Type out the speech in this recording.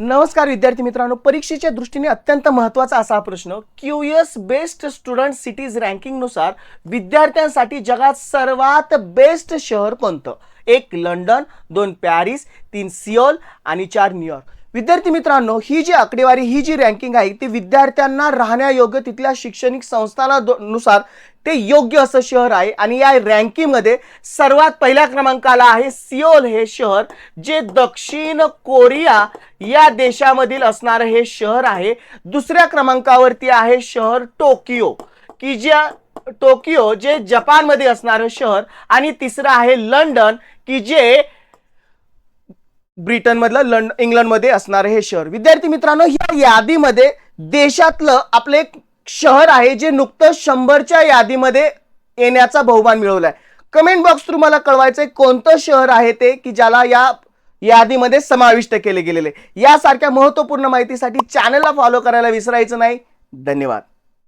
नमस्कार विद्यार्थी मित्रांनो. परीक्षेच्या दृष्टीने अत्यंत महत्त्वाचा असा हा प्रश्न क्यूएस बेस्ट स्टुडंट सिटीज रँकिंगनुसार विद्यार्थ्यांसाठी जगात सर्वात बेस्ट शहर कोणतं? एक लंडन दोन पॅरिस तीन सिओल आणि चार न्यूयॉर्क विद्यार्थी मित्रांनो ही जी आकडेवारी ही जी रँकिंग आहे ती विद्यार्थ्यांना राहण्यायोग्य तिथल्या शैक्षणिक संस्थाना नुसार ते योग्य असं शहर आहे. आणि या रँकिंगमध्ये सर्वात पहिल्या क्रमांकाला आहे सिओल हे शहर जे दक्षिण कोरिया या देशामधील असणारं हे शहर आहे दुसऱ्या क्रमांकावरती आहे शहर टोकियो. की ज्या टोकियो जे जपानमध्ये असणारं शहर आणि तिसरं आहे लंडन की जे ब्रिटनमधलं लंड इंग्लंडमध्ये असणारं हे शहर. विद्यार्थी मित्रांनो या यादीमध्ये देशातलं आपलं एक शहर आहे जे नुकतंच शंभरच्या यादीमध्ये येण्याचा बहुमान मिळवलाय. कमेंट बॉक्स थ्रू मला कळवायचं कळवायचंय कोणतं शहर आहे ते की ज्याला या यादीमध्ये समाविष्ट केले गेलेले. यासारख्या महत्त्वपूर्ण माहितीसाठी चॅनलला फॉलो करायला विसरायचं नाही. धन्यवाद.